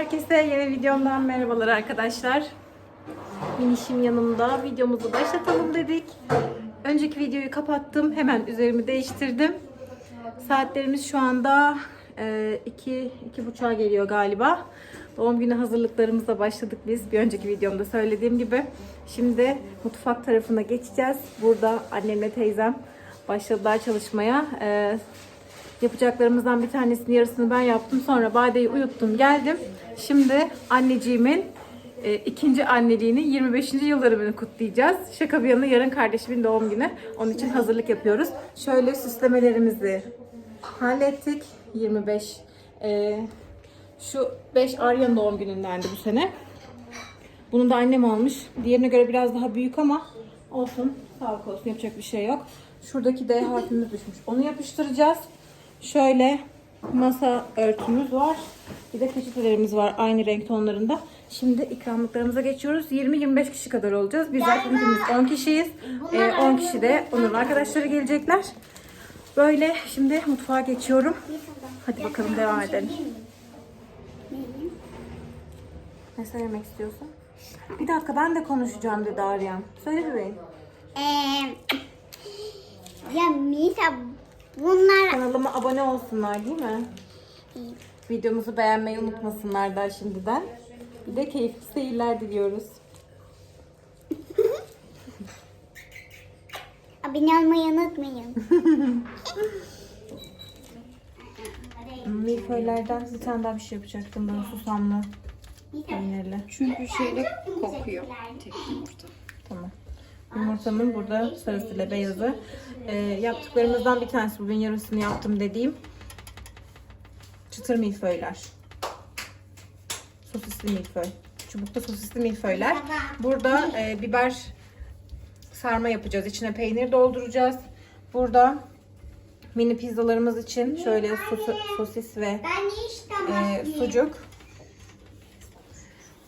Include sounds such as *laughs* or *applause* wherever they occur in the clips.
Herkese yeni videomdan merhabalar arkadaşlar. Minişim yanımda. Videomuzu başlatalım dedik. Önceki videoyu kapattım. Hemen üzerimi değiştirdim. Saatlerimiz şu anda 2 iki, buçuğa geliyor galiba. Doğum günü hazırlıklarımıza başladık biz. Bir önceki videomda söylediğim gibi. Şimdi mutfak tarafına geçeceğiz. Burada annemle teyzem başladılar çalışmaya. Yapacaklarımızdan bir tanesinin yarısını ben yaptım. Sonra Bade'yi uyuttum geldim. Şimdi anneciğimin e, ikinci anneliğinin 25. yıl kutlayacağız. Şaka bir yana yarın kardeşimin doğum günü. Onun için hazırlık yapıyoruz. Şöyle süslemelerimizi hallettik. 25. E, şu 5 Arya'nın doğum günündendi bu sene. Bunu da annem almış. Diğerine göre biraz daha büyük ama olsun. Sağlık olsun yapacak bir şey yok. Şuradaki D harfimiz düşmüş. Onu yapıştıracağız. Şöyle masa örtümüz var. Bir de peçetelerimiz var aynı renk tonlarında. Şimdi ikramlıklarımıza geçiyoruz. 20-25 kişi kadar olacağız. Biz zaten hepimiz 10 kişiyiz. Ee, 10 kişi de onun arkadaşları gelecekler. Böyle şimdi mutfağa geçiyorum. Hadi bakalım devam edelim. Ne söylemek istiyorsun? Bir dakika ben de konuşacağım dedi Aryan. Söyle bebeğim. Ee, ya Misa bunlar Kanalıma abone olsunlar değil mi? Videomuzu beğenmeyi unutmasınlar da şimdiden. Bir de keyifli seyirler diliyoruz. *laughs* abone olmayı unutmayın. Milföylerden bir tane daha bir şey yapacaktım ben susamlı peynirli. Çünkü şeyle kokuyor tek yumurta. Tamam. Yumurtamın burada sarısıyla beyazı. Ee, yaptıklarımızdan bir tanesi bugün yarısını yaptım dediğim çıtır milföyler. Sosisli milföy. Çubukta sosisli milföyler. Burada e, biber sarma yapacağız. İçine peynir dolduracağız. Burada mini pizzalarımız için şöyle sos- sosis ve e, sucuk.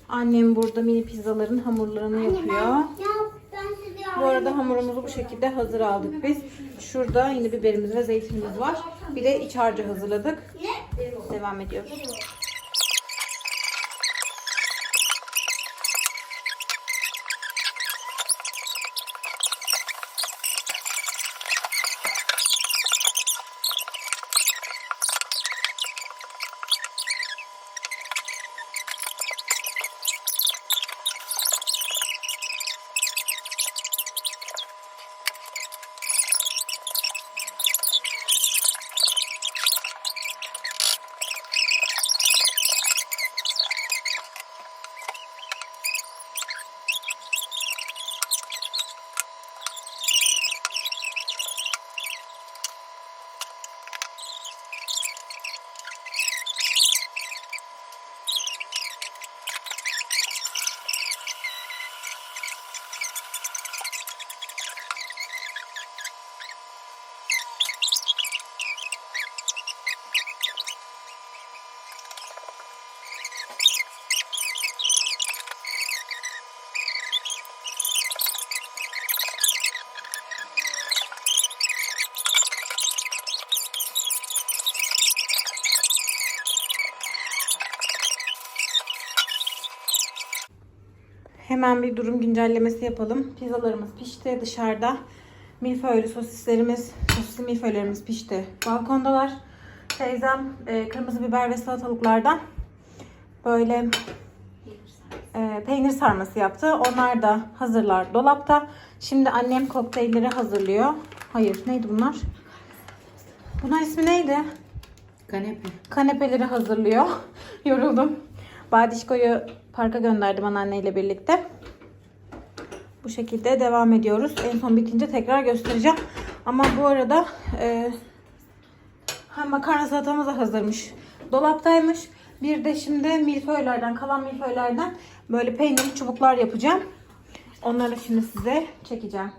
Annem burada mini pizzaların hamurlarını yapıyor. Bu arada hamurumuzu bu şekilde hazır aldık biz. Şurada yine biberimiz ve zeytinimiz var. Bir de iç harcı hazırladık. Devam ediyoruz. Hemen bir durum güncellemesi yapalım. Pizzalarımız pişti dışarıda. Milföylü sosislerimiz, sosisli milföylerimiz pişti. Balkondalar. Teyzem e, kırmızı biber ve salatalıklardan böyle e, peynir sarması yaptı. Onlar da hazırlar dolapta. Şimdi annem kokteylleri hazırlıyor. Hayır neydi bunlar? Bunlar ismi neydi? Kanepe. kanepeleri hazırlıyor. *laughs* Yoruldum. Badişko'yu parka gönderdim anneanneyle birlikte. Bu şekilde devam ediyoruz. En son bitince tekrar göstereceğim. Ama bu arada e, ha, makarna salatamız da hazırmış. Dolaptaymış. Bir de şimdi milföylerden, kalan milföylerden böyle peynirli çubuklar yapacağım. Onları şimdi size çekeceğim.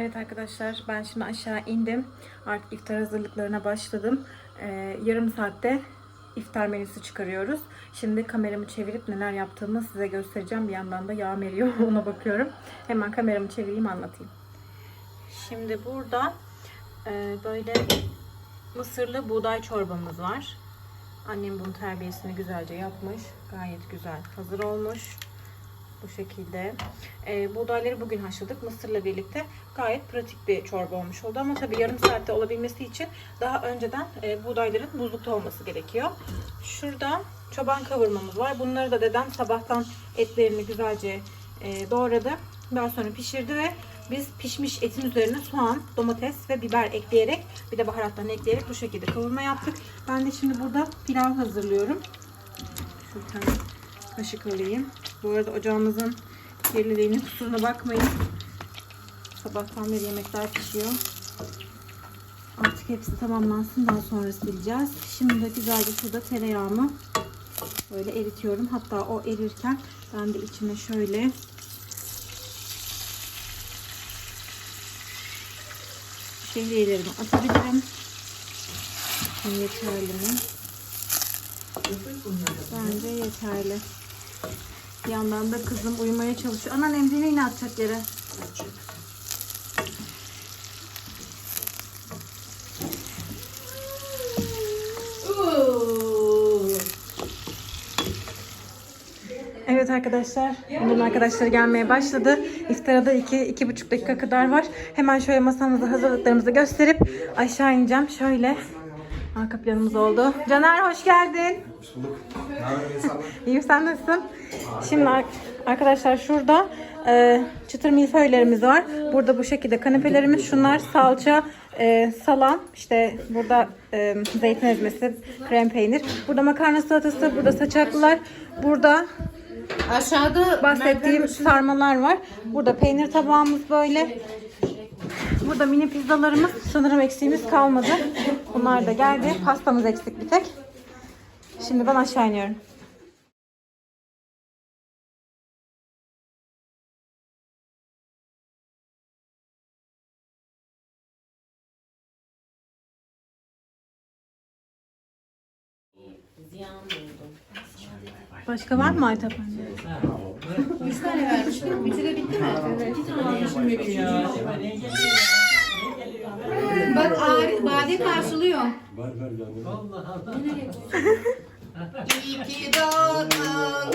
Evet arkadaşlar ben şimdi aşağı indim. Artık iftar hazırlıklarına başladım. Ee, yarım saatte iftar menüsü çıkarıyoruz. Şimdi kameramı çevirip neler yaptığımı size göstereceğim. Bir yandan da yağ eriyor *laughs* ona bakıyorum. Hemen kameramı çevireyim anlatayım. Şimdi burada e, böyle mısırlı buğday çorbamız var. Annem bunun terbiyesini güzelce yapmış. Gayet güzel hazır olmuş. Bu şekilde. E, buğdayları bugün haşladık mısırla birlikte. Gayet pratik bir çorba olmuş oldu. Ama tabii yarım saatte olabilmesi için daha önceden e, buğdayların buzlukta olması gerekiyor. Şurada çoban kavurmamız var. Bunları da dedem sabahtan etlerini güzelce e, doğradı. Daha sonra pişirdi ve biz pişmiş etin üzerine soğan, domates ve biber ekleyerek bir de baharatlarını ekleyerek bu şekilde kavurma yaptık. Ben de şimdi burada pilav hazırlıyorum. Tane kaşık alayım. Bu arada ocağımızın kirliliğinin kusuruna bakmayın. Sabahtan beri yemekler pişiyor. Artık hepsi tamamlansın. Daha sonra sileceğiz. Şimdi de güzelce şurada tereyağımı böyle eritiyorum. Hatta o erirken ben de içine şöyle şehriyelerimi atabilirim. Yeterli mi? Bence yeterli. Bir yandan da kızım uyumaya çalışıyor. Anan emzini yine atacak yere. Evet arkadaşlar, bunun arkadaşları gelmeye başladı. İftara da 2 iki, 2,5 dakika kadar var. Hemen şöyle masamızı hazırlıklarımızı gösterip aşağı ineceğim. Şöyle arka planımız oldu. Caner hoş geldin. Hoş bulduk. Ne haber insanlar? *laughs* İyiyim sen nasılsın? Şimdi ar- arkadaşlar şurada e, çıtır milföylerimiz var. Burada bu şekilde kanepelerimiz. Şunlar salça, e, salam, işte burada e, zeytin ezmesi, krem peynir. Burada makarna salatası, burada saçaklılar. Burada Aşağıda bahsettiğim sarmalar var. Burada peynir tabağımız böyle. Burada mini pizzalarımız sanırım eksiğimiz kalmadı. Bunlar da geldi. Pastamız eksik bir tek. Şimdi ben aşağı iniyorum. Başka var mı Aytap anne? Bak Arif, Bade karşılıyor. İyi ki doğdun.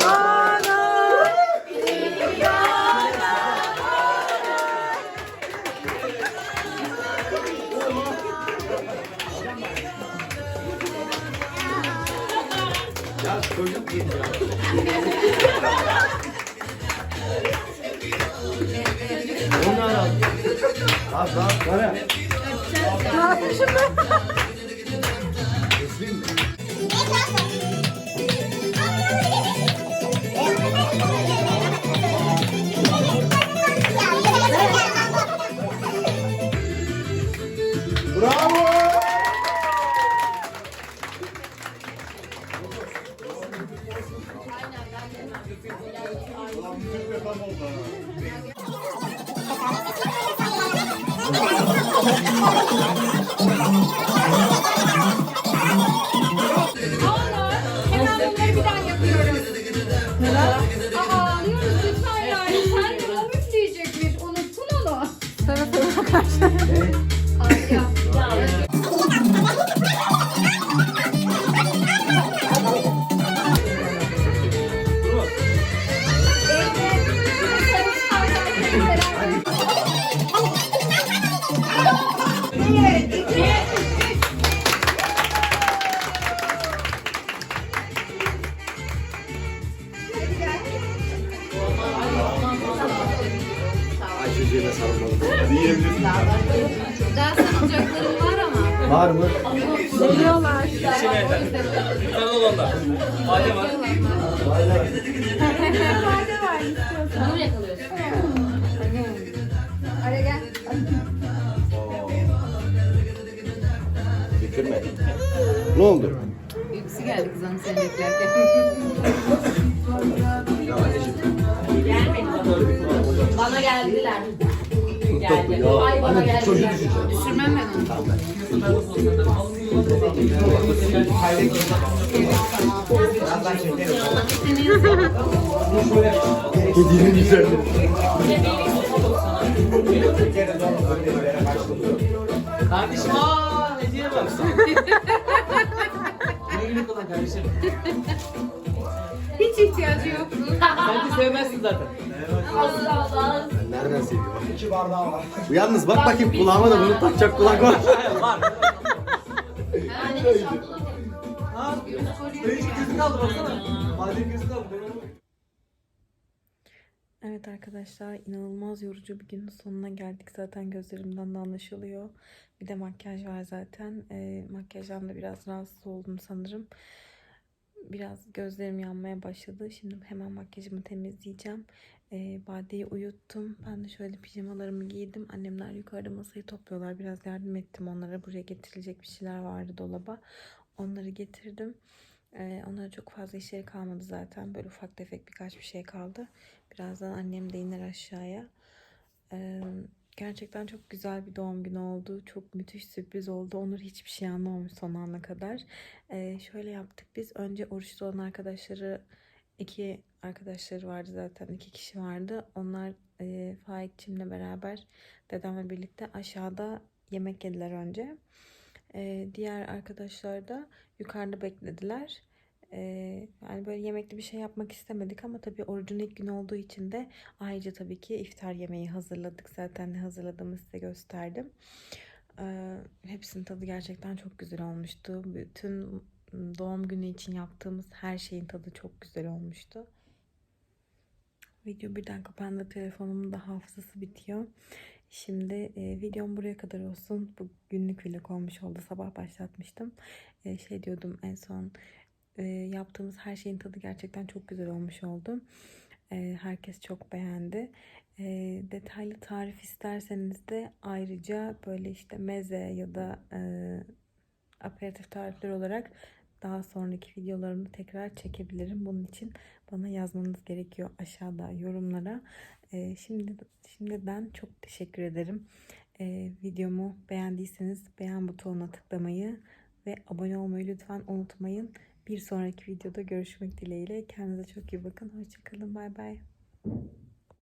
Ya çocuk geliyor. Onlar al. Abi daha bana. Ne mi? Bravo! Hemen bunları bir daha yapıyoruz. Aa, ağlıyoruz lütfen yani. Sen de o üfleyecekmiş. Unuttun onu. Seve seve arkadaşlar. Daha sanacaklarım var ama. Var mı? Geliyorlar. Araya gel. Bitirme. Ne oldu? Yüksü geldi kızım seni beklerken. Ya anneciğim. Bana geldiler. toplu. Ya. Ay bana Anne geldi. çocuğu düşecek. Düşürmem ben onu. Kedinin güzelliği. Kardeşim aa hediye bak. Ne güle kullan kardeşim. Hiç ihtiyacı yoktu. Sen de sevmezsin zaten. Nereden seviyor? İki bardağı var. Yalnız bak bakayım kulağıma da bunu takacak kulak var. var. Evet arkadaşlar inanılmaz yorucu bir günün sonuna geldik. Zaten gözlerimden de anlaşılıyor. Bir de makyaj var zaten. E, makyajdan da biraz rahatsız oldum sanırım. Biraz gözlerim yanmaya başladı. Şimdi hemen makyajımı temizleyeceğim. E, Bade'yi uyuttum. Ben de şöyle pijamalarımı giydim. Annemler yukarıda masayı topluyorlar. Biraz yardım ettim onlara. Buraya getirilecek bir şeyler vardı dolaba. Onları getirdim. E, onlara çok fazla işleri kalmadı zaten. Böyle ufak tefek birkaç bir şey kaldı. Birazdan annem de iner aşağıya. Ee, gerçekten çok güzel bir doğum günü oldu. Çok müthiş sürpriz oldu. Onur hiçbir şey anlamamış son ana kadar. Ee, şöyle yaptık biz. Önce oruçlu olan arkadaşları iki arkadaşları vardı zaten. iki kişi vardı. Onlar e, Faik'cimle beraber dedemle birlikte aşağıda yemek yediler önce. Ee, diğer arkadaşlar da yukarıda beklediler. Yani böyle yemekli bir şey yapmak istemedik ama tabii orucun ilk günü olduğu için de ayrıca tabii ki iftar yemeği hazırladık. Zaten ne hazırladığımı size gösterdim. Hepsinin tadı gerçekten çok güzel olmuştu. Bütün doğum günü için yaptığımız her şeyin tadı çok güzel olmuştu. Video birden kapandı. Telefonumun da hafızası bitiyor. Şimdi e, videom buraya kadar olsun. Bu günlük vlog olmuş oldu. Sabah başlatmıştım. E, şey diyordum en son e, yaptığımız her şeyin tadı gerçekten çok güzel olmuş oldu. E, herkes çok beğendi. E, detaylı tarif isterseniz de ayrıca böyle işte meze ya da e, aperatif tarifler olarak daha sonraki videolarımı tekrar çekebilirim. Bunun için bana yazmanız gerekiyor aşağıda yorumlara. E, şimdi şimdiden çok teşekkür ederim. E, videomu beğendiyseniz beğen butonuna tıklamayı ve abone olmayı lütfen unutmayın. Bir sonraki videoda görüşmek dileğiyle. Kendinize çok iyi bakın. Hoşçakalın. Bay bay.